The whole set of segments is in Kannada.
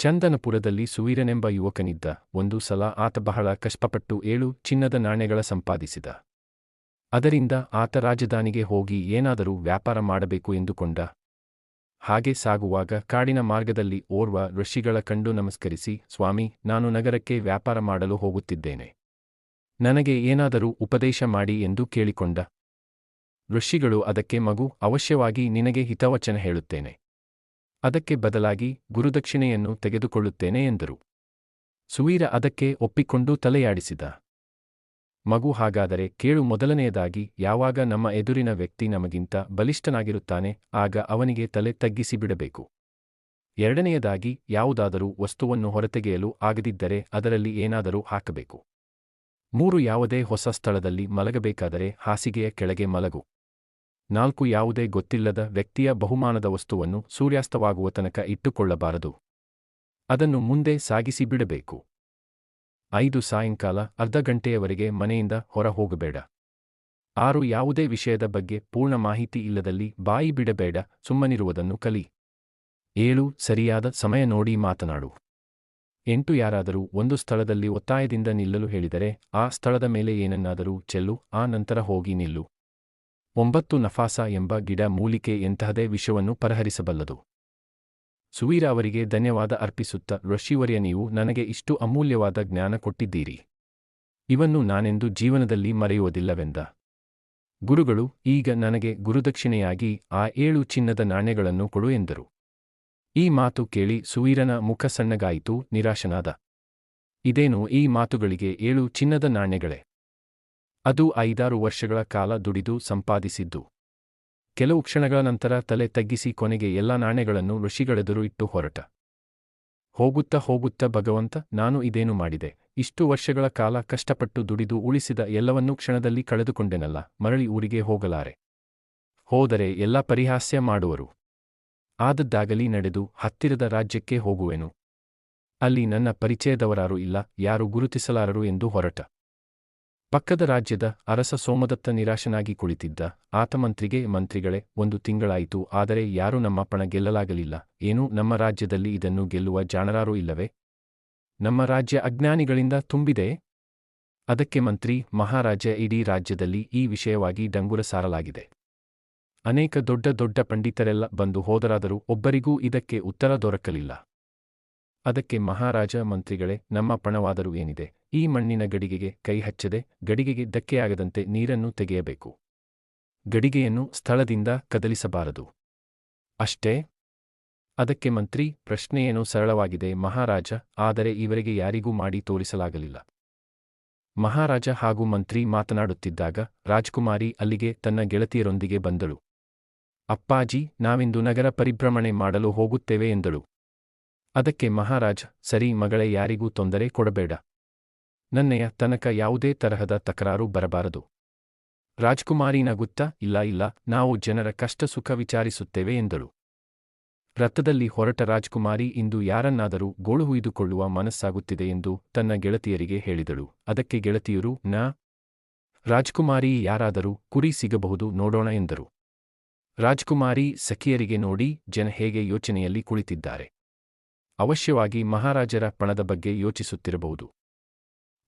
ಚಂದನಪುರದಲ್ಲಿ ಸುವೀರನೆಂಬ ಯುವಕನಿದ್ದ ಒಂದು ಸಲ ಆತ ಬಹಳ ಕಷ್ಟಪಟ್ಟು ಏಳು ಚಿನ್ನದ ನಾಣ್ಯಗಳ ಸಂಪಾದಿಸಿದ. ಅದರಿಂದ ಆತ ರಾಜಧಾನಿಗೆ ಹೋಗಿ ಏನಾದರೂ ವ್ಯಾಪಾರ ಮಾಡಬೇಕು ಎಂದುಕೊಂಡ. ಹಾಗೆ ಸಾಗುವಾಗ ಕಾಡಿನ ಮಾರ್ಗದಲ್ಲಿ ಓರ್ವ ಋಷಿಗಳ ಕಂಡು ನಮಸ್ಕರಿಸಿ, ಸ್ವಾಮಿ, ನಾನು ನಗರಕ್ಕೆ ವ್ಯಾಪಾರ ಮಾಡಲು ಹೋಗುತ್ತಿದ್ದೇನೆ. ನನಗೆ ಏನಾದರೂ ಉಪದೇಶ ಮಾಡಿ ಎಂದು ಕೇಳಿಕೊಂಡ. ಋಷಿಗಳು ಅದಕ್ಕೆ ಮಗು, ಅವಶ್ಯವಾಗಿ ನಿನಗೆ ಹಿತವಚನ ಹೇಳುತ್ತೇನೆ. ಅದಕ್ಕೆ ಬದಲಾಗಿ ಗುರುದಕ್ಷಿಣೆಯನ್ನು ತೆಗೆದುಕೊಳ್ಳುತ್ತೇನೆ ಎಂದರು. ಸುವೀರ ಅದಕ್ಕೆ ಒಪ್ಪಿಕೊಂಡು ತಲೆಯಾಡಿಸಿದ. ಮಗು ಹಾಗಾದರೆ ಕೇಳು ಮೊದಲನೆಯದಾಗಿ ಯಾವಾಗ ನಮ್ಮ ಎದುರಿನ ವ್ಯಕ್ತಿ ನಮಗಿಂತ ಬಲಿಷ್ಠನಾಗಿರುತ್ತಾನೆ ಆಗ ಅವನಿಗೆ ತಲೆ ತಗ್ಗಿಸಿ ಬಿಡಬೇಕು ಎರಡನೆಯದಾಗಿ ಯಾವುದಾದರೂ ವಸ್ತುವನ್ನು ಹೊರತೆಗೆಯಲು ಆಗದಿದ್ದರೆ ಅದರಲ್ಲಿ ಏನಾದರೂ ಹಾಕಬೇಕು. ಮೂರು ಯಾವುದೇ ಹೊಸ ಸ್ಥಳದಲ್ಲಿ ಮಲಗಬೇಕಾದರೆ ಹಾಸಿಗೆಯ ಕೆಳಗೆ ಮಲಗು. ನಾಲ್ಕು ಯಾವುದೇ ಗೊತ್ತಿಲ್ಲದ ವ್ಯಕ್ತಿಯ ಬಹುಮಾನದ ವಸ್ತುವನ್ನು ಸೂರ್ಯಾಸ್ತವಾಗುವ ತನಕ ಇಟ್ಟುಕೊಳ್ಳಬಾರದು. ಅದನ್ನು ಮುಂದೆ ಸಾಗಿಸಿ ಬಿಡಬೇಕು. ಐದು ಸಾಯಂಕಾಲ, ಅರ್ಧ ಗಂಟೆಯವರೆಗೆ ಮನೆಯಿಂದ ಹೊರ ಹೋಗಬೇಡ ಆರು ಯಾವುದೇ ವಿಷಯದ ಬಗ್ಗೆ ಪೂರ್ಣ ಮಾಹಿತಿ ಇಲ್ಲದಲ್ಲಿ ಬಾಯಿ ಬಿಡಬೇಡ, ಸುಮ್ಮನಿರುವುದನ್ನು ಕಲಿ. ಏಳು, ಸರಿಯಾದ ಸಮಯ ನೋಡಿ ಮಾತನಾಡು. ಎಂಟು ಯಾರಾದರೂ ಒಂದು ಸ್ಥಳದಲ್ಲಿ ಒತ್ತಾಯದಿಂದ ನಿಲ್ಲಲು ಹೇಳಿದರೆ, ಆ ಸ್ಥಳದ ಮೇಲೆ ಏನನ್ನಾದರೂ ಚೆಲ್ಲು, ಆ ನಂತರ ಹೋಗಿ ನಿಲ್ಲು. ಒಂಬತ್ತು ನಫಾಸ ಎಂಬ ಗಿಡ ಮೂಲಿಕೆ ಎಂತಹದೇ ವಿಷವನ್ನು ಪರಿಹರಿಸಬಲ್ಲದು. ಸುವೀರ ಅವರಿಗೆ ಧನ್ಯವಾದ ಅರ್ಪಿಸುತ್ತ ಋಷಿವರ್ಯ ನೀವು ನನಗೆ ಇಷ್ಟು ಅಮೂಲ್ಯವಾದ ಜ್ಞಾನ ಕೊಟ್ಟಿದ್ದೀರಿ. ಇವನ್ನು ನಾನೆಂದು ಜೀವನದಲ್ಲಿ ಮರೆಯುವುದಿಲ್ಲವೆಂದ. ಗುರುಗಳು, ಈಗ ನನಗೆ ಗುರುದಕ್ಷಿಣೆಯಾಗಿ ಆ ಏಳು ಚಿನ್ನದ ನಾಣ್ಯಗಳನ್ನು ಕೊಡು ಎಂದರು. ಈ ಮಾತು ಕೇಳಿ ಸುವೀರನ ಮುಖ ಸಣ್ಣಗಾಯಿತು, ನಿರಾಶನಾದ. ಇದೇನು ಈ ಮಾತುಗಳಿಗೆ ಏಳು ಚಿನ್ನದ ನಾಣ್ಯಗಳೇ? ಅದು ಐದಾರು ವರ್ಷಗಳ ಕಾಲ ದುಡಿದು ಸಂಪಾದಿಸಿದ್ದು. ಕೆಲವು ಕ್ಷಣಗಳ ನಂತರ ತಲೆ ತಗ್ಗಿಸಿ ಕೊನೆಗೆ ಎಲ್ಲಾ ನಾಣ್ಯಗಳನ್ನು ಋಷಿಗಳೆದುರು ಇಟ್ಟು ಹೊರಟ. ಹೋಗುತ್ತಾ ಹೋಗುತ್ತಾ ಭಗವಂತ, ನಾನು ಇದೇನು ಮಾಡಿದೆ? ಇಷ್ಟು ವರ್ಷಗಳ ಕಾಲ ಕಷ್ಟಪಟ್ಟು ದುಡಿದು ಉಳಿಸಿದ ಎಲ್ಲವನ್ನೂ ಕ್ಷಣದಲ್ಲಿ ಕಳೆದುಕೊಂಡೆನಲ್ಲ, ಮರಳಿ ಊರಿಗೆ ಹೋಗಲಾರೆ. ಹೋದರೆ ಎಲ್ಲ ಪರಿಹಾಸ್ಯ ಮಾಡುವರು. ಆದದ್ದಾಗಲಿ ನಡೆದು ಹತ್ತಿರದ ರಾಜ್ಯಕ್ಕೆ ಹೋಗುವೆನು. ಅಲ್ಲಿ ನನ್ನ ಪರಿಚಯದವರಾರೂ ಇಲ್ಲ, ಯಾರು ಗುರುತಿಸಲಾರರು ಎಂದು ಹೊರಟ. ಪಕ್ಕದ ರಾಜ್ಯದ ಅರಸ ಸೋಮದತ್ತ ನಿರಾಶನಾಗಿ ಕುಳಿತಿದ್ದ ಆತ ಮಂತ್ರಿಗೆ ಮಂತ್ರಿಗಳೇ, ಒಂದು ತಿಂಗಳಾಯಿತು, ಆದರೆ ಯಾರೂ ನಮ್ಮ ಪಣ ಗೆಲ್ಲಲಾಗಲಿಲ್ಲ. ಏನೂ ನಮ್ಮ ರಾಜ್ಯದಲ್ಲಿ ಇದನ್ನು ಗೆಲ್ಲುವ ಜಾಣರಾರೂ ಇಲ್ಲವೇ? ನಮ್ಮ ರಾಜ್ಯ ಅಜ್ಞಾನಿಗಳಿಂದ ತುಂಬಿದೆ? ಅದಕ್ಕೆ ಮಂತ್ರಿ, ಮಹಾರಾಜ ಇಡೀ ರಾಜ್ಯದಲ್ಲಿ ಈ ವಿಷಯವಾಗಿ ಡಂಗುರ ಸಾರಲಾಗಿದೆ. ಅನೇಕ ದೊಡ್ಡ ದೊಡ್ಡ ಪಂಡಿತರೆಲ್ಲ ಬಂದು ಹೋದರಾದರೂ ಒಬ್ಬರಿಗೂ ಇದಕ್ಕೆ ಉತ್ತರ ದೊರಕಲಿಲ್ಲ. ಅದಕ್ಕೆ ಮಹಾರಾಜ ಮಂತ್ರಿಗಳೇ, ನಮ್ಮ ಪಣವಾದರೂ ಏನಿದೆ? ಈ ಮಣ್ಣಿನ ಗಡಿಗೆಗೆ ಕೈ ಹಚ್ಚದೆ, ಗಡಿಗೆಗೆ ಧಕ್ಕೆಯಾಗದಂತೆ ನೀರನ್ನು ತೆಗೆಯಬೇಕು. ಗಡಿಗೆಯನ್ನು ಸ್ಥಳದಿಂದ ಕದಲಿಸಬಾರದು. ಅಷ್ಟೇ? ಅದಕ್ಕೆ ಮಂತ್ರಿ ಪ್ರಶ್ನೆಯೇನೋ ಸರಳವಾಗಿದೆ ಮಹಾರಾಜ, ಆದರೆ ಇವರಿಗೆ ಯಾರಿಗೂ ಮಾಡಿ ತೋರಿಸಲಾಗಲಿಲ್ಲ. ಮಹಾರಾಜ ಹಾಗೂ ಮಂತ್ರಿ ಮಾತನಾಡುತ್ತಿದ್ದಾಗ ರಾಜ್ಕುಮಾರಿ ಅಲ್ಲಿಗೆ ತನ್ನ ಗೆಳತಿಯರೊಂದಿಗೆ ಬಂದಳು. ಅಪ್ಪಾಜಿ, ನಾವಿಂದು ನಗರ ಪರಿಭ್ರಮಣೆ ಮಾಡಲು ಹೋಗುತ್ತೇವೆ ಎಂದಳು. ಅದಕ್ಕೆ ಮಹಾರಾಜ, ಸರಿ ಮಗಳೇ ಯಾರಿಗೂ ತೊಂದರೆ ಕೊಡಬೇಡ. ನನ್ನೆಯ ತನಕ ಯಾವುದೇ ತರಹದ ತಕರಾರು ಬರಬಾರದು. ರಾಜ್ಕುಮಾರಿ ನಗುತ್ತಾ, ಇಲ್ಲ ಇಲ್ಲ, ನಾವು ಜನರ ಕಷ್ಟ ಸುಖ ವಿಚಾರಿಸುತ್ತೇವೆ ಎಂದಳು. ರಥದಲ್ಲಿ ಹೊರಟ ರಾಜ್ಕುಮಾರಿ ಇಂದು ಯಾರನ್ನಾದರೂ ಗೋಳು ಹುಯ್ದುಕೊಳ್ಳುವ ಮನಸ್ಸಾಗುತ್ತಿದೆ ಎಂದು ತನ್ನ ಗೆಳತಿಯರಿಗೆ ಹೇಳಿದಳು. ಅದಕ್ಕೆ ಗೆಳತಿಯರು, ನಾ, ರಾಜ್ಕುಮಾರಿ ಯಾರಾದರೂ ಕುರಿ ಸಿಗಬಹುದು ನೋಡೋಣ ಎಂದರು. ರಾಜ್ಕುಮಾರಿ ಸಖಿಯರಿಗೆ ನೋಡಿ ಜನ ಹೇಗೆ ಯೋಚನೆಯಲ್ಲಿ ಕುಳಿತಿದ್ದಾರೆ. ಅವಶ್ಯವಾಗಿ ಮಹಾರಾಜರ ಪಣದ ಬಗ್ಗೆ ಯೋಚಿಸುತ್ತಿರಬಹುದು.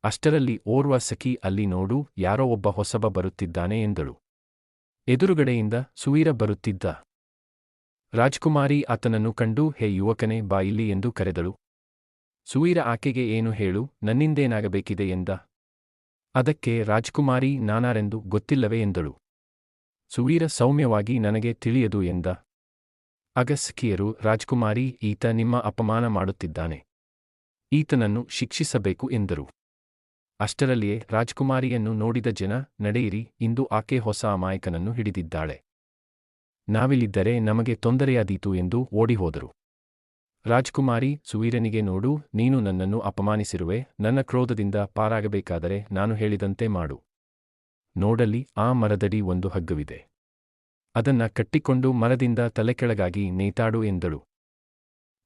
ಅಷ್ಟರಲ್ಲಿ ಓರ್ವ ಸಖಿ ಅಲ್ಲಿ ನೋಡು, ಯಾರೋ ಒಬ್ಬ ಹೊಸಬ ಬರುತ್ತಿದ್ದಾನೆ ಎಂದಳು. ಎದುರುಗಡೆಯಿಂದ ಸುವೀರ ಬರುತ್ತಿದ್ದ. ರಾಜ್ಕುಮಾರಿ ಆತನನ್ನು ಕಂಡು, ಹೇ ಯುವಕನೇ, ಬಾ ಎಂದು ಕರೆದಳು. ಸುವೀರ ಆಕೆಗೆ ಏನು ಹೇಳು, ನನ್ನಿಂದೇನಾಗಬೇಕಿದೆ ಎಂದ. ಅದಕ್ಕೆ, ರಾಜ್ಕುಮಾರಿ, ನಾನಾರೆಂದು ಗೊತ್ತಿಲ್ಲವೇ ಎಂದಳು. ಸುವೀರ ಸೌಮ್ಯವಾಗಿ ನನಗೆ ತಿಳಿಯದು ಎಂದ. ಅಗಸ್ಕಿಯರು ರಾಜ್ಕುಮಾರಿ ಈತ ನಿಮ್ಮ ಅಪಮಾನ ಮಾಡುತ್ತಿದ್ದಾನೆ. ಈತನನ್ನು ಶಿಕ್ಷಿಸಬೇಕು ಎಂದರು. ಅಷ್ಟರಲ್ಲಿಯೇ ರಾಜ್ಕುಮಾರಿಯನ್ನು ನೋಡಿದ ಜನ, ನಡೆಯಿರಿ, ಇಂದು ಆಕೆ ಹೊಸ ಅಮಾಯಕನನ್ನು ಹಿಡಿದಿದ್ದಾಳೆ. ನಾವಿಲ್ಲಿದ್ದರೆ ನಮಗೆ ತೊಂದರೆಯಾದೀತು ಎಂದು ಓಡಿಹೋದರು. ರಾಜ್ಕುಮಾರಿ, ಸುವೀರನಿಗೆ ನೋಡು, ನೀನು ನನ್ನನ್ನು ಅಪಮಾನಿಸಿರುವೆ, ನನ್ನ ಕ್ರೋಧದಿಂದ ಪಾರಾಗಬೇಕಾದರೆ ನಾನು ಹೇಳಿದಂತೆ ಮಾಡು. ನೋಡಲಿ, ಆ ಮರದಡಿ ಒಂದು ಹಗ್ಗವಿದೆ. ಅದನ್ನ ಕಟ್ಟಿಕೊಂಡು ಮರದಿಂದ ತಲೆಕೆಳಗಾಗಿ ನೇತಾಡು ಎಂದಳು.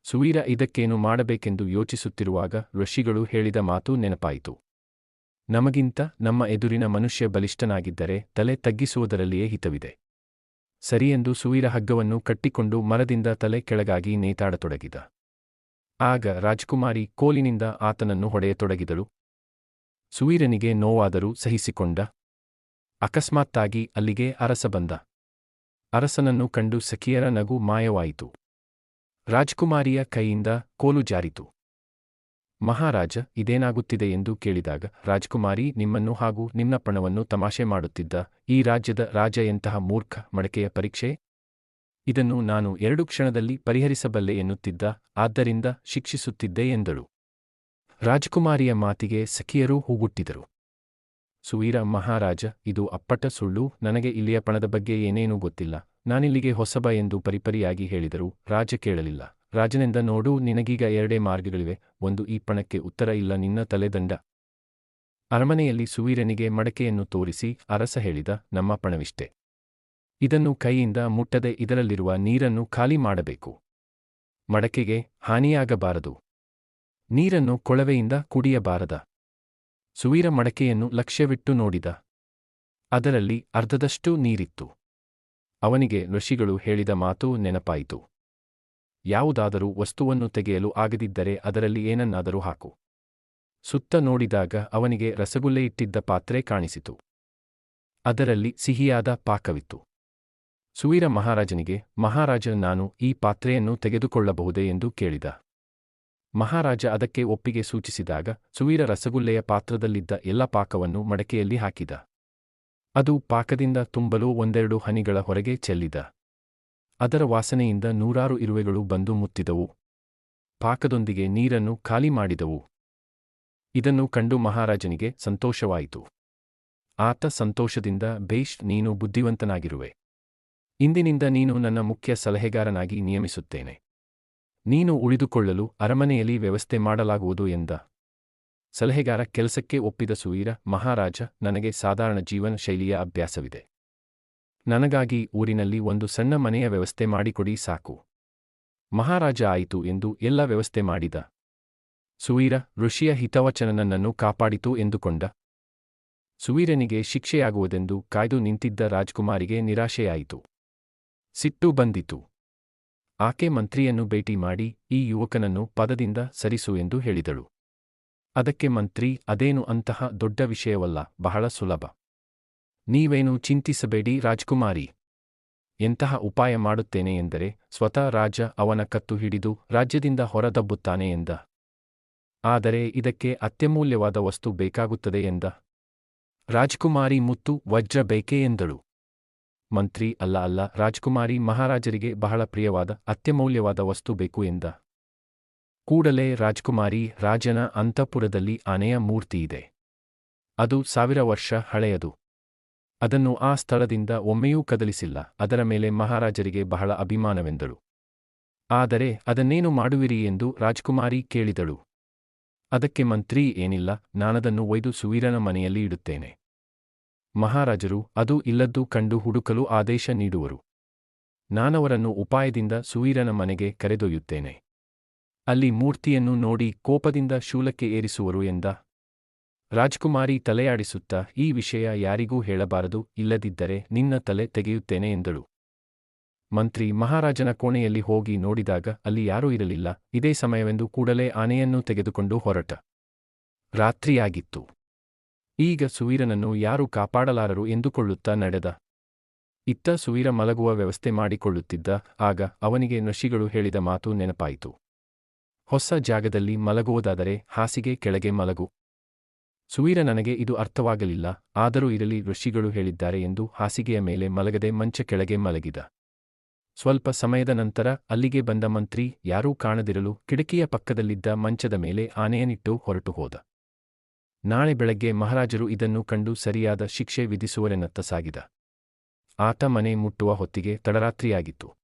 ಸುವೀರ ಇದಕ್ಕೇನು ಮಾಡಬೇಕೆಂದು ಯೋಚಿಸುತ್ತಿರುವಾಗ ಋಷಿಗಳು ಹೇಳಿದ ಮಾತು ನೆನಪಾಯಿತು. ನಮಗಿಂತ ನಮ್ಮ ಎದುರಿನ ಮನುಷ್ಯ ಬಲಿಷ್ಠನಾಗಿದ್ದರೆ ತಲೆ ತಗ್ಗಿಸುವುದರಲ್ಲಿಯೇ ಹಿತವಿದೆ. ಸರಿಯೆಂದು ಸುವೀರ ಹಗ್ಗವನ್ನು ಕಟ್ಟಿಕೊಂಡು ಮರದಿಂದ ತಲೆ ಕೆಳಗಾಗಿ ನೇತಾಡತೊಡಗಿದ. ಆಗ ರಾಜ್ಕುಮಾರಿ ಕೋಲಿನಿಂದ ಆತನನ್ನು ಹೊಡೆಯತೊಡಗಿದಳು. ಸುವೀರನಿಗೆ ನೋವಾದರೂ ಸಹಿಸಿಕೊಂಡ. ಅಕಸ್ಮಾತ್ತಾಗಿ ಅಲ್ಲಿಗೆ ಅರಸ ಬಂದ ಅರಸನನ್ನು ಕಂಡು ಸಖಿಯರ ನಗು ಮಾಯವಾಯಿತು. ರಾಜ್ಕುಮಾರಿಯ ಕೈಯಿಂದ ಕೋಲು ಜಾರಿತು. ಮಹಾರಾಜ, ಇದೇನಾಗುತ್ತಿದೆ ಎಂದು ಕೇಳಿದಾಗ, ರಾಜ್ಕುಮಾರಿ, ನಿಮ್ಮನ್ನು ಹಾಗೂ ನಿಮ್ಮ ಪಣವನ್ನು ತಮಾಷೆ ಮಾಡುತ್ತಿದ್ದ ಈ ರಾಜ್ಯದ ರಾಜ ಎಂತಹ ಮೂರ್ಖ ಮಡಕೆಯ ಪರೀಕ್ಷೆ? ಇದನ್ನು ನಾನು ಎರಡು ಕ್ಷಣದಲ್ಲಿ ಪರಿಹರಿಸಬಲ್ಲೆ ಎನ್ನುತ್ತಿದ್ದ, ಆದ್ದರಿಂದ ಶಿಕ್ಷಿಸುತ್ತಿದ್ದೆ ಎಂದಳು. ರಾಜಕುಮಾರಿಯ ಮಾತಿಗೆ ಸಖಿಯರೂ ಹೂಗುಟ್ಟಿದರು. ಸುವೀರ ಮಹಾರಾಜ, ಇದು ಅಪ್ಪಟ ಸುಳ್ಳು, ನನಗೆ ಇಲ್ಲಿಯ ಪಣದ ಬಗ್ಗೆ ಏನೇನೂ ಗೊತ್ತಿಲ್ಲ. ನಾನಿಲ್ಲಿಗೆ ಹೊಸಬ ಎಂದು ಪರಿಪರಿಯಾಗಿ ಹೇಳಿದರು ರಾಜ ಕೇಳಲಿಲ್ಲ. ರಾಜನೆಂದ ನೋಡು, ನಿನಗೀಗ ಎರಡೇ ಮಾರ್ಗಗಳಿವೆ, ಒಂದು ಈ ಪಣಕ್ಕೆ ಉತ್ತರ ಇಲ್ಲ, ನಿನ್ನ ತಲೆದಂಡ ಅರಮನೆಯಲ್ಲಿ ಸುವೀರನಿಗೆ ಮಡಕೆಯನ್ನು ತೋರಿಸಿ ಅರಸ ಹೇಳಿದ, ನಮ್ಮ ಪಣವಿಷ್ಟೆ. ಇದನ್ನು ಕೈಯಿಂದ ಮುಟ್ಟದೆ ಇದರಲ್ಲಿರುವ ನೀರನ್ನು ಖಾಲಿ ಮಾಡಬೇಕು. ಮಡಕೆಗೆ ಹಾನಿಯಾಗಬಾರದು. ನೀರನ್ನು ಕೊಳವೆಯಿಂದ ಕುಡಿಯಬಾರದ. ಸುವೀರ ಮಡಕೆಯನ್ನು ಲಕ್ಷ್ಯವಿಟ್ಟು ನೋಡಿದ. ಅದರಲ್ಲಿ ಅರ್ಧದಷ್ಟು ನೀರಿತ್ತು. ಅವನಿಗೆ ಋಷಿಗಳು ಹೇಳಿದ ಮಾತು ನೆನಪಾಯಿತು. ಯಾವುದಾದರೂ ವಸ್ತುವನ್ನು ತೆಗೆಯಲು ಆಗದಿದ್ದರೆ ಅದರಲ್ಲಿ ಏನನ್ನಾದರೂ ಹಾಕು. ಸುತ್ತ ನೋಡಿದಾಗ ಅವನಿಗೆ ರಸಗುಲ್ಲೆ ಇಟ್ಟಿದ್ದ ಪಾತ್ರೆ ಕಾಣಿಸಿತು. ಅದರಲ್ಲಿ ಸಿಹಿಯಾದ ಪಾಕವಿತ್ತು. ಸುವೀರ ಮಹಾರಾಜನಿಗೆ, ಮಹಾರಾಜ, ನಾನು ಈ ಪಾತ್ರೆಯನ್ನು ತೆಗೆದುಕೊಳ್ಳಬಹುದೇ? ಎಂದು ಕೇಳಿದ. ಮಹಾರಾಜ ಅದಕ್ಕೆ ಒಪ್ಪಿಗೆ ಸೂಚಿಸಿದಾಗ ಸುವೀರ ರಸಗುಲ್ಲೆಯ ಪಾತ್ರದಲ್ಲಿದ್ದ ಎಲ್ಲ ಪಾಕವನ್ನು ಮಡಕೆಯಲ್ಲಿ ಹಾಕಿದ. ಅದು ಪಾಕದಿಂದ ತುಂಬಲು ಒಂದೆರಡು ಹನಿಗಳ ಹೊರಗೆ ಚೆಲ್ಲಿದ. ಅದರ ವಾಸನೆಯಿಂದ ನೂರಾರು ಇರುವೆಗಳು ಬಂದು ಮುತ್ತಿದವು. ಪಾಕದೊಂದಿಗೆ ನೀರನ್ನು ಖಾಲಿ ಮಾಡಿದವು. ಇದನ್ನು ಕಂಡು ಮಹಾರಾಜನಿಗೆ ಸಂತೋಷವಾಯಿತು. ಆತ ಸಂತೋಷದಿಂದ, ಬೇಷ್, ನೀನು ಬುದ್ಧಿವಂತನಾಗಿರುವೆ. ಇಂದಿನಿಂದ ನೀನು ನನ್ನ ಮುಖ್ಯ ಸಲಹೆಗಾರನಾಗಿ ನಿಯಮಿಸುತ್ತೇನೆ. ನೀನು ಉಳಿದುಕೊಳ್ಳಲು ಅರಮನೆಯಲ್ಲಿ ವ್ಯವಸ್ಥೆ ಮಾಡಲಾಗುವುದು ಎಂದ. ಸಲಹೆಗಾರ ಕೆಲಸಕ್ಕೆ ಒಪ್ಪಿದ ಸುವೀರ, ಮಹಾರಾಜ, ನನಗೆ ಸಾಧಾರಣ ಜೀವನ ಶೈಲಿಯ ಅಭ್ಯಾಸವಿದೆ. ನನಗಾಗಿ ಊರಿನಲ್ಲಿ ಒಂದು ಸಣ್ಣ ಮನೆಯ ವ್ಯವಸ್ಥೆ ಮಾಡಿಕೊಡಿ ಸಾಕು. ಮಹಾರಾಜ ಆಯಿತು ಎಂದು ಎಲ್ಲ ವ್ಯವಸ್ಥೆ ಮಾಡಿದ. ಸುವೀರ, ಋಷಿಯ ಹಿತವಚನ ನನ್ನನ್ನು ಕಾಪಾಡಿತು ಎಂದುಕೊಂಡ. ಸುವೀರನಿಗೆ ಶಿಕ್ಷೆಯಾಗುವುದೆಂದು ಕಾಯ್ದು ನಿಂತಿದ್ದ ರಾಜ್ಕುಮಾರಿಗೆ ನಿರಾಶೆಯಾಯಿತು. ಸಿಟ್ಟು ಬಂದಿತು. ಆಕೆ ಮಂತ್ರಿಯನ್ನು ಭೇಟಿ ಮಾಡಿ ಈ ಯುವಕನನ್ನು ಪದದಿಂದ ಸರಿಸು ಎಂದು ಹೇಳಿದಳು. ಅದಕ್ಕೆ ಮಂತ್ರಿ, ಅದೇನು ಅಂತಹ ದೊಡ್ಡ ವಿಷಯವಲ್ಲ, ಬಹಳ ಸುಲಭ. ನೀವೇನು ಚಿಂತಿಸಬೇಡಿ ರಾಜ್ಕುಮಾರಿ. ಎಂತಹ ಉಪಾಯ ಮಾಡುತ್ತೇನೆ ಎಂದರೆ, ಸ್ವತಃ ರಾಜ ಅವನ ಕತ್ತು ಹಿಡಿದು ರಾಜ್ಯದಿಂದ ಹೊರದಬ್ಬುತ್ತಾನೆ ಎಂದ. ಆದರೆ ಇದಕ್ಕೆ ಅತ್ಯಮೂಲ್ಯವಾದ ವಸ್ತು ಬೇಕಾಗುತ್ತದೆ ಎಂದ. ರಾಜ್ಕುಮಾರಿ ಮುತ್ತು ವಜ್ರ ಬೇಕೇ ಎಂದಳು. ಮಂತ್ರಿ ಅಲ್ಲ ಅಲ್ಲ, ರಾಜ್ಕುಮಾರಿ ಮಹಾರಾಜರಿಗೆ ಬಹಳ ಪ್ರಿಯವಾದ, ಅತ್ಯಮೌಲ್ಯವಾದ ವಸ್ತು ಬೇಕು ಎಂದ. ಕೂಡಲೇ ರಾಜ್ಕುಮಾರಿ ರಾಜನ ಅಂತಃಪುರದಲ್ಲಿ ಆನೆಯ ಮೂರ್ತಿಯಿದೆ ಅದು ಸಾವಿರ ವರ್ಷ ಹಳೆಯದು. ಅದನ್ನು ಆ ಸ್ಥಳದಿಂದ ಒಮ್ಮೆಯೂ ಕದಲಿಸಿಲ್ಲ, ಅದರ ಮೇಲೆ ಮಹಾರಾಜರಿಗೆ ಬಹಳ ಅಭಿಮಾನವೆಂದಳು. ಆದರೆ ಅದನ್ನೇನು ಮಾಡುವಿರಿ ಎಂದು ರಾಜ್ಕುಮಾರಿ ಕೇಳಿದಳು. ಅದಕ್ಕೆ ಮಂತ್ರಿ ಏನಿಲ್ಲ, ನಾನದನ್ನು ಒಯ್ದು ಸುವೀರನ ಮನೆಯಲ್ಲಿ ಇಡುತ್ತೇನೆ. ಮಹಾರಾಜರು, ಅದು ಇಲ್ಲದ್ದು ಕಂಡು ಹುಡುಕಲು ಆದೇಶ ನೀಡುವರು. ನಾನವರನ್ನು ಉಪಾಯದಿಂದ ಸುವೀರನ ಮನೆಗೆ ಕರೆದೊಯ್ಯುತ್ತೇನೆ. ಅಲ್ಲಿ ಮೂರ್ತಿಯನ್ನು ನೋಡಿ ಕೋಪದಿಂದ ಶೂಲಕ್ಕೆ ಏರಿಸುವರು ಎಂದ. ರಾಜ್ಕುಮಾರಿ ತಲೆಯಾಡಿಸುತ್ತಾ, ಈ ವಿಷಯ ಯಾರಿಗೂ ಹೇಳಬಾರದು, ಇಲ್ಲದಿದ್ದರೆ ನಿನ್ನ ತಲೆ ತೆಗೆಯುತ್ತೇನೆ ಎಂದಳು. ಮಂತ್ರಿ ಮಹಾರಾಜನ ಕೋಣೆಯಲ್ಲಿ ಹೋಗಿ ನೋಡಿದಾಗ ಅಲ್ಲಿ ಯಾರೂ ಇರಲಿಲ್ಲ, ಇದೇ ಸಮಯವೆಂದು ಕೂಡಲೇ ಆನೆಯನ್ನು ತೆಗೆದುಕೊಂಡು ಹೊರಟ. ರಾತ್ರಿಯಾಗಿತ್ತು. ಈಗ ಸುವೀರನನ್ನು ಯಾರು ಕಾಪಾಡಲಾರರು ಎಂದುಕೊಳ್ಳುತ್ತಾ ನಡೆದ. ಇತ್ತ ಸುವೀರ ಮಲಗುವ ವ್ಯವಸ್ಥೆ ಮಾಡಿಕೊಳ್ಳುತ್ತಿದ್ದ, ಆಗ ಅವನಿಗೆ ನಶಿಗಳು ಹೇಳಿದ ಮಾತು ನೆನಪಾಯಿತು. ಹೊಸ ಜಾಗದಲ್ಲಿ ಮಲಗುವುದಾದರೆ ಹಾಸಿಗೆ ಕೆಳಗೆ ಮಲಗು. ಸುವೀರ ನನಗೆ ಇದು ಅರ್ಥವಾಗಲಿಲ್ಲ, ಆದರೂ ಇರಲಿ ಋಷಿಗಳು ಹೇಳಿದ್ದಾರೆ ಎಂದು ಹಾಸಿಗೆಯ ಮೇಲೆ ಮಲಗದೆ ಮಂಚ ಕೆಳಗೆ ಮಲಗಿದ. ಸ್ವಲ್ಪ ಸಮಯದ ನಂತರ ಅಲ್ಲಿಗೆ ಬಂದ ಮಂತ್ರಿ ಯಾರೂ ಕಾಣದಿರಲು ಕಿಡಕಿಯ ಪಕ್ಕದಲ್ಲಿದ್ದ ಮಂಚದ ಮೇಲೆ ಆನೆಯನಿಟ್ಟು ಹೊರಟು ಹೋದ ನಾಳೆ ಬೆಳಗ್ಗೆ ಮಹಾರಾಜರು ಇದನ್ನು ಕಂಡು ಸರಿಯಾದ ಶಿಕ್ಷೆ ವಿಧಿಸುವರೆನತ್ತ ಸಾಗಿದ ಆತ ಮನೆ ಮುಟ್ಟುವ ಹೊತ್ತಿಗೆ ತಡರಾತ್ರಿಯಾಗಿತ್ತು.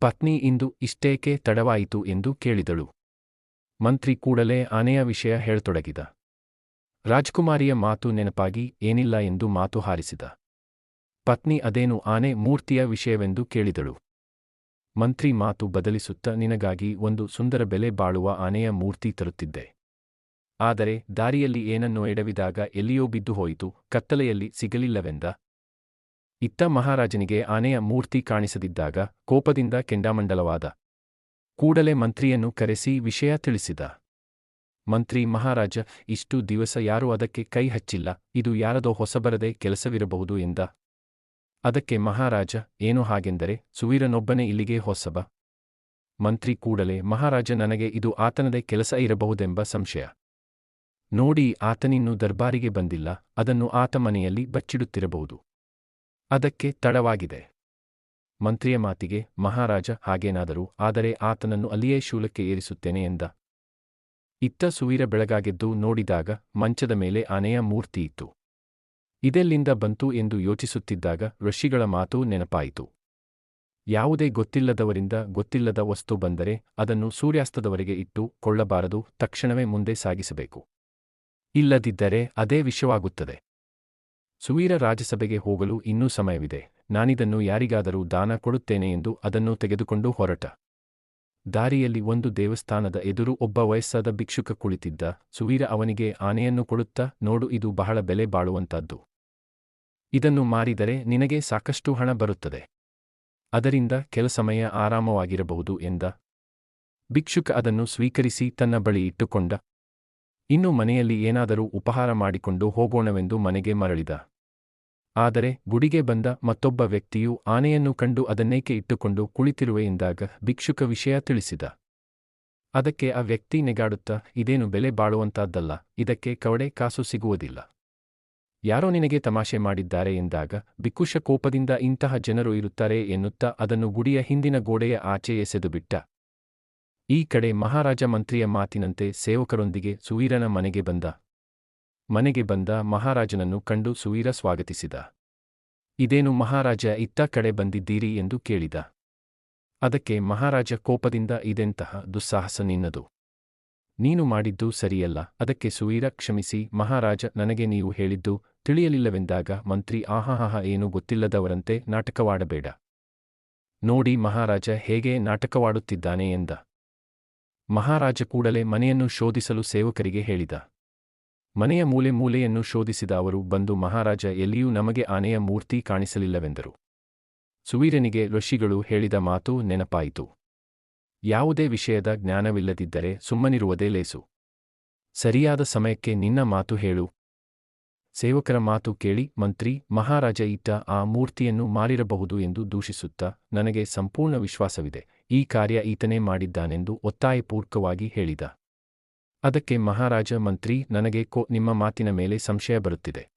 ಪತ್ನಿ ಇಂದು ಇಷ್ಟೇಕೆ ತಡವಾಯಿತು ಎಂದು ಕೇಳಿದಳು. ಮಂತ್ರಿ ಕೂಡಲೇ ಆನೆಯ ವಿಷಯ ಹೇಳತೊಡಗಿದ. ರಾಜ್ಕುಮಾರಿಯ ಮಾತು ನೆನಪಾಗಿ ಏನಿಲ್ಲ ಎಂದು ಮಾತು ಹಾರಿಸಿದ. ಪತ್ನಿ ಅದೇನು ಆನೆ ಮೂರ್ತಿಯ ವಿಷಯವೆಂದು ಕೇಳಿದಳು. ಮಂತ್ರಿ ಮಾತು ಬದಲಿಸುತ್ತ ನಿನಗಾಗಿ ಒಂದು ಸುಂದರ ಬೆಲೆ ಬಾಳುವ ಆನೆಯ ಮೂರ್ತಿ ತರುತ್ತಿದ್ದೆ. ಆದರೆ ದಾರಿಯಲ್ಲಿ ಏನನ್ನೋ ಎಡವಿದಾಗ ಎಲ್ಲಿಯೋ ಬಿದ್ದು ಹೋಯಿತು, ಕತ್ತಲೆಯಲ್ಲಿ ಸಿಗಲಿಲ್ಲವೆಂದ? ಇತ್ತ ಮಹಾರಾಜನಿಗೆ ಆನೆಯ ಮೂರ್ತಿ ಕಾಣಿಸದಿದ್ದಾಗ ಕೋಪದಿಂದ ಕೆಂಡಾಮಂಡಲವಾದ ಕೂಡಲೇ ಮಂತ್ರಿಯನ್ನು ಕರೆಸಿ ವಿಷಯ ತಿಳಿಸಿದ. ಮಂತ್ರಿ ಮಹಾರಾಜ, ಇಷ್ಟು ದಿವಸ ಯಾರೂ ಅದಕ್ಕೆ ಕೈ ಹಚ್ಚಿಲ್ಲ, ಇದು ಯಾರದೋ ಹೊಸಬರದೇ ಕೆಲಸವಿರಬಹುದು ಎಂದ? ಅದಕ್ಕೆ ಮಹಾರಾಜ, ಏನು ಹಾಗೆಂದರೆ ಸುವೀರನೊಬ್ಬನೇ ಇಲ್ಲಿಗೆ ಹೊಸಬ? ಮಂತ್ರಿ ಕೂಡಲೇ, ಮಹಾರಾಜ ನನಗೆ ಇದು ಆತನದೇ ಕೆಲಸ ಇರಬಹುದೆಂಬ ಸಂಶಯ. ನೋಡಿ ಆತನಿನ್ನು ದರ್ಬಾರಿಗೆ ಬಂದಿಲ್ಲ, ಅದನ್ನು ಆತ ಮನೆಯಲ್ಲಿ ಬಚ್ಚಿಡುತ್ತಿರಬಹುದು. ಅದಕ್ಕೆ ತಡವಾಗಿದೆ. ಮಂತ್ರಿಯ ಮಾತಿಗೆ, ಮಹಾರಾಜ ಹಾಗೇನಾದರೂ ಆದರೆ ಆತನನ್ನು ಅಲ್ಲಿಯೇ ಶೂಲಕ್ಕೆ ಏರಿಸುತ್ತೇನೆ ಎಂದ. ಇತ್ತ ಸುವೀರ ಬೆಳಗಾಗೆದ್ದು ನೋಡಿದಾಗ ಮಂಚದ ಮೇಲೆ ಆನೆಯ ಮೂರ್ತಿಯಿತ್ತು ಇದೆಲ್ಲಿಂದ ಬಂತು ಎಂದು ಯೋಚಿಸುತ್ತಿದ್ದಾಗ ಋಷಿಗಳ ಮಾತು ನೆನಪಾಯಿತು. ಯಾವುದೇ ಗೊತ್ತಿಲ್ಲದವರಿಂದ ಗೊತ್ತಿಲ್ಲದ ವಸ್ತು ಬಂದರೆ ಅದನ್ನು ಸೂರ್ಯಾಸ್ತದವರೆಗೆ ಇಟ್ಟು ಕೊಳ್ಳಬಾರದು, ತಕ್ಷಣವೇ ಮುಂದೆ ಸಾಗಿಸಬೇಕು. ಇಲ್ಲದಿದ್ದರೆ ಅದೇ ವಿಷವಾಗುತ್ತದೆ ಸುವೀರ ರಾಜಸಭೆಗೆ ಹೋಗಲು ಇನ್ನೂ ಸಮಯವಿದೆ. ನಾನಿದನ್ನು ಯಾರಿಗಾದರೂ ದಾನ ಕೊಡುತ್ತೇನೆ ಎಂದು ಅದನ್ನು ತೆಗೆದುಕೊಂಡು ಹೊರಟ. ದಾರಿಯಲ್ಲಿ ಒಂದು ದೇವಸ್ಥಾನದ ಎದುರು ಒಬ್ಬ ವಯಸ್ಸಾದ ಭಿಕ್ಷುಕ ಕುಳಿತಿದ್ದ. ಸುವೀರ ಅವನಿಗೆ ಆನೆಯನ್ನು ಕೊಡುತ್ತಾ, ನೋಡು ಇದು ಬಹಳ ಬೆಲೆ ಬಾಳುವಂತದ್ದು ಇದನ್ನು ಮಾರಿದರೆ ನಿನಗೆ ಸಾಕಷ್ಟು ಹಣ ಬರುತ್ತದೆ. ಅದರಿಂದ ಕೆಲ ಸಮಯ ಆರಾಮವಾಗಿರಬಹುದು ಎಂದ. ಭಿಕ್ಷುಕ ಅದನ್ನು ಸ್ವೀಕರಿಸಿ ತನ್ನ ಬಳಿ ಇಟ್ಟುಕೊಂಡ. ಇನ್ನು ಮನೆಯಲ್ಲಿ ಏನಾದರೂ ಉಪಹಾರ ಮಾಡಿಕೊಂಡು ಹೋಗೋಣವೆಂದು ಮನೆಗೆ ಮರಳಿದ. ಆದರೆ ಗುಡಿಗೆ ಬಂದ ಮತ್ತೊಬ್ಬ ವ್ಯಕ್ತಿಯು ಆನೆಯನ್ನು ಕಂಡು ಅದನ್ನೇಕೆ ಇಟ್ಟುಕೊಂಡು ಕುಳಿತಿರುವೆ ಎಂದಾಗ ಭಿಕ್ಷುಕ ವಿಷಯ ತಿಳಿಸಿದ. ಅದಕ್ಕೆ ಆ ವ್ಯಕ್ತಿ ನೆಗಾಡುತ್ತ, ಇದೇನು ಬೆಲೆ ಬಾಳುವಂತಾದ್ದಲ್ಲ ಇದಕ್ಕೆ ಕವಡೆ ಕಾಸು ಸಿಗುವುದಿಲ್ಲ. ಯಾರೋ ನಿನಗೆ ತಮಾಷೆ ಮಾಡಿದ್ದಾರೆ ಎಂದಾಗ ಬಿಕ್ಕುಶ ಕೋಪದಿಂದ ಇಂತಹ ಜನರು ಇರುತ್ತಾರೆ ಎನ್ನುತ್ತಾ ಅದನ್ನು ಗುಡಿಯ ಹಿಂದಿನ ಗೋಡೆಯ ಆಚೆ ಎಸೆದುಬಿಟ್ಟ ಈ ಕಡೆ ಮಹಾರಾಜ ಮಂತ್ರಿಯ ಮಾತಿನಂತೆ ಸೇವಕರೊಂದಿಗೆ ಸುವೀರನ ಮನೆಗೆ ಬಂದ. ಮನೆಗೆ ಬಂದ ಮಹಾರಾಜನನ್ನು ಕಂಡು ಸುವೀರ ಸ್ವಾಗತಿಸಿದ. ಇದೇನು ಮಹಾರಾಜ ಇತ್ತ ಕಡೆ ಬಂದಿದ್ದೀರಿ ಎಂದು ಕೇಳಿದ. ಅದಕ್ಕೆ ಮಹಾರಾಜ ಕೋಪದಿಂದ ಇದೆಂತಹ ದುಸ್ಸಾಹಸ ನಿನ್ನದು. ನೀನು ಮಾಡಿದ್ದು ಸರಿಯಲ್ಲ. ಅದಕ್ಕೆ ಸುವೀರ ಕ್ಷಮಿಸಿ, ಮಹಾರಾಜ ನನಗೆ ನೀವು ಹೇಳಿದ್ದು ತಿಳಿಯಲಿಲ್ಲವೆಂದಾಗ ಮಂತ್ರಿ ಆಹಾಹಾಹ ಏನು ಗೊತ್ತಿಲ್ಲದವರಂತೆ ನಾಟಕವಾಡಬೇಡ. ನೋಡಿ ಮಹಾರಾಜ ಹೇಗೆ ನಾಟಕವಾಡುತ್ತಿದ್ದಾನೆ ಎಂದ. ಮಹಾರಾಜ ಕೂಡಲೇ ಮನೆಯನ್ನು ಶೋಧಿಸಲು ಸೇವಕರಿಗೆ ಹೇಳಿದ. ಮನೆಯ ಮೂಲೆ ಮೂಲೆಯನ್ನು ಶೋಧಿಸಿದ ಅವರು ಬಂದು ಮಹಾರಾಜ ಎಲ್ಲಿಯೂ ನಮಗೆ ಆನೆಯ ಮೂರ್ತಿ ಕಾಣಿಸಲಿಲ್ಲವೆಂದರು. ಸುವೀರನಿಗೆ ಋಷಿಗಳು ಹೇಳಿದ ಮಾತು ನೆನಪಾಯಿತು. ಯಾವುದೇ ವಿಷಯದ ಜ್ಞಾನವಿಲ್ಲದಿದ್ದರೆ ಸುಮ್ಮನಿರುವುದೇ ಲೇಸು. ಸರಿಯಾದ ಸಮಯಕ್ಕೆ ನಿನ್ನ ಮಾತು ಹೇಳು ಸೇವಕರ ಮಾತು ಕೇಳಿ ಮಂತ್ರಿ, ಮಹಾರಾಜ ಇಟ್ಟ ಆ ಮೂರ್ತಿಯನ್ನು ಮಾರಿರಬಹುದು ಎಂದು ದೂಷಿಸುತ್ತಾ ನನಗೆ ಸಂಪೂರ್ಣ ವಿಶ್ವಾಸವಿದೆ. ಈ ಕಾರ್ಯ ಈತನೇ ಮಾಡಿದ್ದಾನೆಂದು ಒತ್ತಾಯಪೂರ್ವಕವಾಗಿ ಹೇಳಿದ. ಅದಕ್ಕೆ ಮಹಾರಾಜ ಮಂತ್ರಿ, ನನಗೆ ಕೋ, ನಿಮ್ಮ ಮಾತಿನ ಮೇಲೆ ಸಂಶಯ ಬರುತ್ತಿದೆ.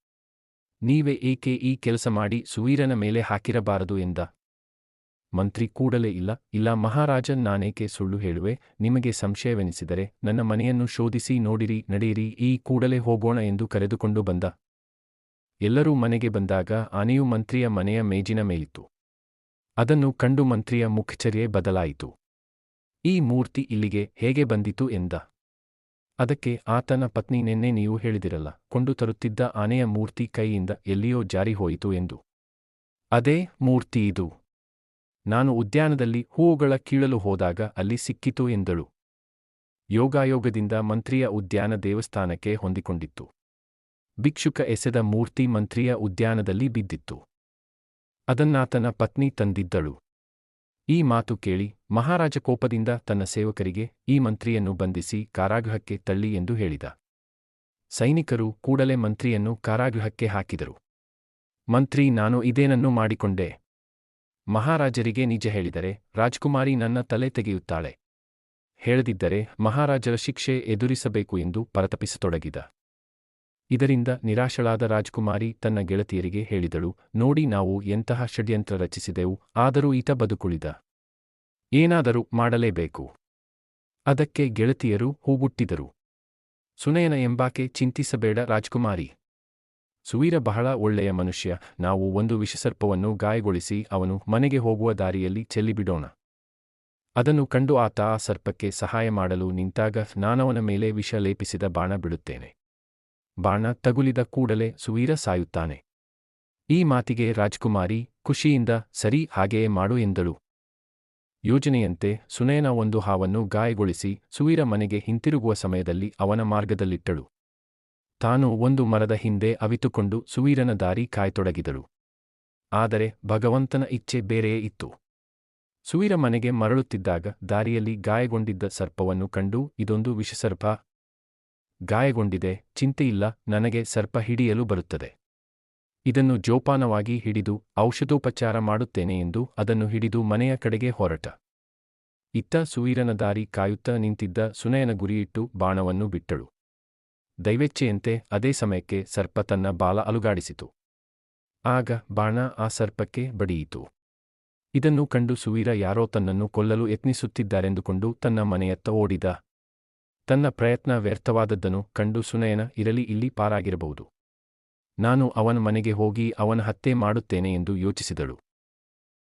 ನೀವೇ ಏಕೆ ಈ ಕೆಲಸ ಮಾಡಿ ಸುವೀರನ ಮೇಲೆ ಹಾಕಿರಬಾರದು ಎಂದ? ಮಂತ್ರಿ ಕೂಡಲೇ ಇಲ್ಲ ಇಲ್ಲ ಮಹಾರಾಜ ನಾನೇಕೆ ಸುಳ್ಳು ಹೇಳುವೆ? ನಿಮಗೆ ಸಂಶಯವೆನಿಸಿದರೆ ನನ್ನ ಮನೆಯನ್ನು ಶೋಧಿಸಿ ನೋಡಿರಿ, ನಡೆಯಿರಿ, ಈ ಕೂಡಲೇ ಹೋಗೋಣ ಎಂದು ಕರೆದುಕೊಂಡು ಬಂದ. ಎಲ್ಲರೂ ಮನೆಗೆ ಬಂದಾಗ ಆನೆಯು ಮಂತ್ರಿಯ ಮನೆಯ ಮೇಜಿನ ಮೇಲಿತ್ತು. ಅದನ್ನು ಕಂಡು ಮಂತ್ರಿಯ ಮುಖಚರ್ಯೆ ಬದಲಾಯಿತು. ಈ ಮೂರ್ತಿ ಇಲ್ಲಿಗೆ ಹೇಗೆ ಬಂದಿತು ಎಂದ. ಅದಕ್ಕೆ ಆತನ ಪತ್ನಿ ನಿನ್ನೆ ನೀವು ಹೇಳಿದಿರಲ್ಲ, ಕೊಂಡು ತರುತ್ತಿದ್ದ ಆನೆಯ ಮೂರ್ತಿ ಕೈಯಿಂದ ಎಲ್ಲಿಯೋ ಜಾರಿ ಹೋಯಿತು ಎಂದು. ಅದೇ ಮೂರ್ತಿ ಇದು. ನಾನು ಉದ್ಯಾನದಲ್ಲಿ ಹೂವುಗಳ ಕೀಳಲು ಹೋದಾಗ ಅಲ್ಲಿ ಸಿಕ್ಕಿತು ಎಂದಳು. ಯೋಗಾಯೋಗದಿಂದ ಮಂತ್ರಿಯ ಉದ್ಯಾನ ದೇವಸ್ಥಾನಕ್ಕೆ ಹೊಂದಿಕೊಂಡಿತ್ತು. ಭಿಕ್ಷುಕ ಎಸೆದ ಮೂರ್ತಿ ಮಂತ್ರಿಯ ಉದ್ಯಾನದಲ್ಲಿ ಬಿದ್ದಿತ್ತು. ಅದನ್ನಾತನ ಪತ್ನಿ ತಂದಿದ್ದಳು. ಈ ಮಾತು ಕೇಳಿ ಮಹಾರಾಜ ಕೋಪದಿಂದ ತನ್ನ ಸೇವಕರಿಗೆ ಈ ಮಂತ್ರಿಯನ್ನು ಬಂಧಿಸಿ ಕಾರಾಗೃಹಕ್ಕೆ ತಳ್ಳಿ ಎಂದು ಹೇಳಿದ. ಸೈನಿಕರು ಕೂಡಲೇ ಮಂತ್ರಿಯನ್ನು ಕಾರಾಗೃಹಕ್ಕೆ ಹಾಕಿದರು. ಮಂತ್ರಿ ನಾನು ಇದೇನನ್ನು ಮಾಡಿಕೊಂಡೆ? ಮಹಾರಾಜರಿಗೆ ನಿಜ ಹೇಳಿದರೆ ರಾಜ್ಕುಮಾರಿ ನನ್ನ ತಲೆ ತೆಗೆಯುತ್ತಾಳೆ. ಹೇಳದಿದ್ದರೆ ಮಹಾರಾಜರ ಶಿಕ್ಷೆ ಎದುರಿಸಬೇಕು ಎಂದು ಪರತಪಿಸತೊಡಗಿದ. ಇದರಿಂದ ನಿರಾಶಳಾದ ರಾಜ್ಕುಮಾರಿ ತನ್ನ ಗೆಳತಿಯರಿಗೆ ಹೇಳಿದಳು, ನೋಡಿ ನಾವು ಎಂತಹ ಷಡ್ಯಂತ್ರ ರಚಿಸಿದೆವು, ಆದರೂ ಈತ ಬದುಕುಳಿದ. ಏನಾದರೂ ಮಾಡಲೇಬೇಕು ಅದಕ್ಕೆ ಗೆಳತಿಯರು ಹೂಗುಟ್ಟಿದರು. ಸುನಯನ ಎಂಬಾಕೆ ಚಿಂತಿಸಬೇಡ ರಾಜ್ಕುಮಾರಿ. ಸುವೀರ ಬಹಳ ಒಳ್ಳೆಯ ಮನುಷ್ಯ, ನಾವು ಒಂದು ವಿಷಸರ್ಪವನ್ನು ಗಾಯಗೊಳಿಸಿ ಅವನು ಮನೆಗೆ ಹೋಗುವ ದಾರಿಯಲ್ಲಿ ಚೆಲ್ಲಿಬಿಡೋಣ. ಅದನ್ನು ಕಂಡು ಆತ ಆ ಸರ್ಪಕ್ಕೆ ಸಹಾಯ ಮಾಡಲು ನಿಂತಾಗ ನಾನವನ ಮೇಲೆ ವಿಷ ಲೇಪಿಸಿದ ಬಾಣ ಬಿಡುತ್ತೇನೆ. ಬಾಣ ತಗುಲಿದ ಕೂಡಲೇ ಸುವೀರ ಸಾಯುತ್ತಾನೆ. ಈ ಮಾತಿಗೆ ರಾಜ್ಕುಮಾರಿ ಖುಷಿಯಿಂದ, ಸರಿ, ಹಾಗೆಯೇ ಮಾಡು ಎಂದಳು. ಯೋಜನೆಯಂತೆ ಸುನಯನ ಒಂದು ಹಾವನ್ನು ಗಾಯಗೊಳಿಸಿ ಸುವೀರ ಮನೆಗೆ ಹಿಂತಿರುಗುವ ಸಮಯದಲ್ಲಿ ಅವನ ಮಾರ್ಗದಲ್ಲಿಟ್ಟಳು. ತಾನು ಒಂದು ಮರದ ಹಿಂದೆ ಅವಿತುಕೊಂಡು ಸುವೀರನ ದಾರಿ ಕಾಯ್ತೊಡಗಿದಳು. ಆದರೆ ಭಗವಂತನ ಇಚ್ಛೆ ಬೇರೆಯೇ ಇತ್ತು. ಸುವೀರ ಮನೆಗೆ ಮರಳುತ್ತಿದ್ದಾಗ ದಾರಿಯಲ್ಲಿ ಗಾಯಗೊಂಡಿದ್ದ ಸರ್ಪವನ್ನು ಕಂಡು, ಇದೊಂದು ವಿಷಸರ್ಪ ಗಾಯಗೊಂಡಿದೆ, ಚಿಂತೆಯಿಲ್ಲ, ನನಗೆ ಸರ್ಪ ಹಿಡಿಯಲು ಬರುತ್ತದೆ. ಇದನ್ನು ಜೋಪಾನವಾಗಿ ಹಿಡಿದು ಔಷಧೋಪಚಾರ ಮಾಡುತ್ತೇನೆ ಎಂದು ಅದನ್ನು ಹಿಡಿದು ಮನೆಯ ಕಡೆಗೆ ಹೊರಟ. ಇತ್ತ ಸುವೀರನ ದಾರಿ ಕಾಯುತ್ತಾ ನಿಂತಿದ್ದ ಸುನಯನ ಗುರಿಯಿಟ್ಟು ಬಾಣವನ್ನು ಬಿಟ್ಟಳು. ದೈವೇಚ್ಛೆಯಂತೆ ಅದೇ ಸಮಯಕ್ಕೆ ಸರ್ಪ ತನ್ನ ಬಾಲ ಅಲುಗಾಡಿಸಿತು. ಆಗ ಬಾಣ ಆ ಸರ್ಪಕ್ಕೆ ಬಡಿಯಿತು. ಇದನ್ನು ಕಂಡು ಸುವೀರ ಯಾರೋ ತನ್ನನ್ನು ಕೊಲ್ಲಲು ಯತ್ನಿಸುತ್ತಿದ್ದಾರೆಂದುಕೊಂಡು ತನ್ನ ಮನೆಯತ್ತ ಓಡಿದ ತನ್ನ ಪ್ರಯತ್ನ ವ್ಯರ್ಥವಾದದ್ದನ್ನು ಕಂಡು ಸುನಯನ ಇರಲಿ ಇಲ್ಲಿ ಪಾರಾಗಿರಬಹುದು. ನಾನು ಅವನ ಮನೆಗೆ ಹೋಗಿ ಅವನ ಹತ್ಯೆ ಮಾಡುತ್ತೇನೆ ಎಂದು ಯೋಚಿಸಿದಳು.